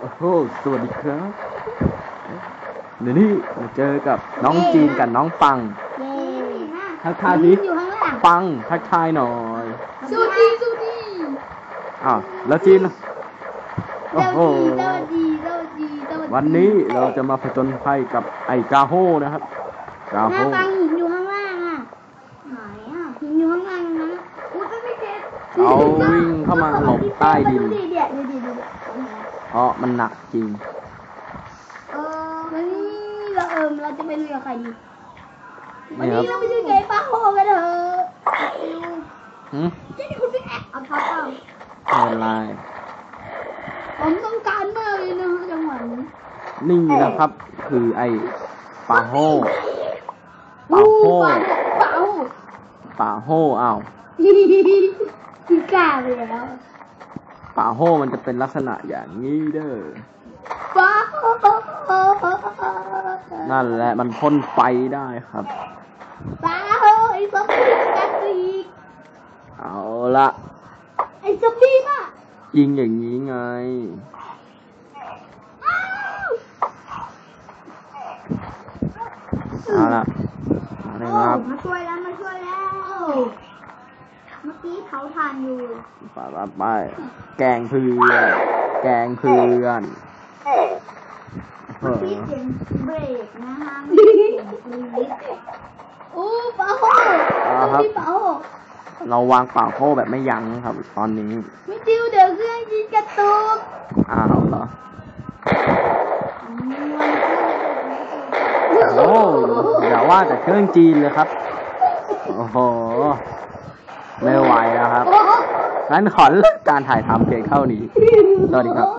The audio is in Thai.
โอ้โหสวัสดีครับเดี๋ยวนี้มาเจอกับน้องจีนกับน้องปัง เย้ทักทายสิอยู่ข้างล่างปังทักทายหน่อยสู้ดีสู้ดีอ้าวแล้วจีนล่ะโอ้เจ้าโหดีเจ้าดีเจ้าดีเจ้าดีวันนี้เราจะมาผจญภัยกับไอ้กาโฮนะครับ กาหโฮน้าปังหินอยู่ข้างล่างอะไหนอะหินอยู่ข้างล่างนะอุ้ยไม่เจ็บเอาวิ่งเข้ามาหลบใต้ดิน ดูดิเดี๋ยวดูดิดูดิ เพราะมันหนักจริง เออวันนี้เราเอิมเราจะไปลุยกับใครดีวันนี่ครันี้บเราไปดูเกมป้าโฮกันเถอะหืมเจ๊นี่คุณพี่แอ๊ะเอาท็อปเอาไม่เป็นไรผมต้องการมากเลยนะจังหวะนี้นี่นะครับ คือไอ้ปาโฮปาอู้โฮเปล่าปาโฮอ้าวคือกล้าไปแล้ว ป่าโฮมันจะเป็นลักษณะอย่างนี้เด้อป้านั่นแหละมันพ่นไฟได้ครับ ป้าเฮ้ยซอมบี้กัดอีกเอาละ ไอ้ซอมบี้มายิงอย่างนี้ไง อ้าวเอาละเอาละครับ มาช่วยแล้วมาช่วยแล้ว เมื่อกี้เขาทานอยู่ไปไปไปแกงเพื่อนแกงเพื่อนเอเมื่ออกี้เสียงเบรกนะฮะโอ้ป้าโหพี่ป้าโหเราวางป่าโฮแบบไม่ยั้งครับ ตอนนี้ไม่จิวเดี๋ยวเครื่องยิงกระตุกอ้าวเหรอ โอ้อย่าว่าแต่เครื่องจีนเลยครับ โอ้โห ไม่ไหวแล้วครับโอ้โหงั้นขอเลิกการถ่ายทำเพียงเท่านี้ สวัสดีครับ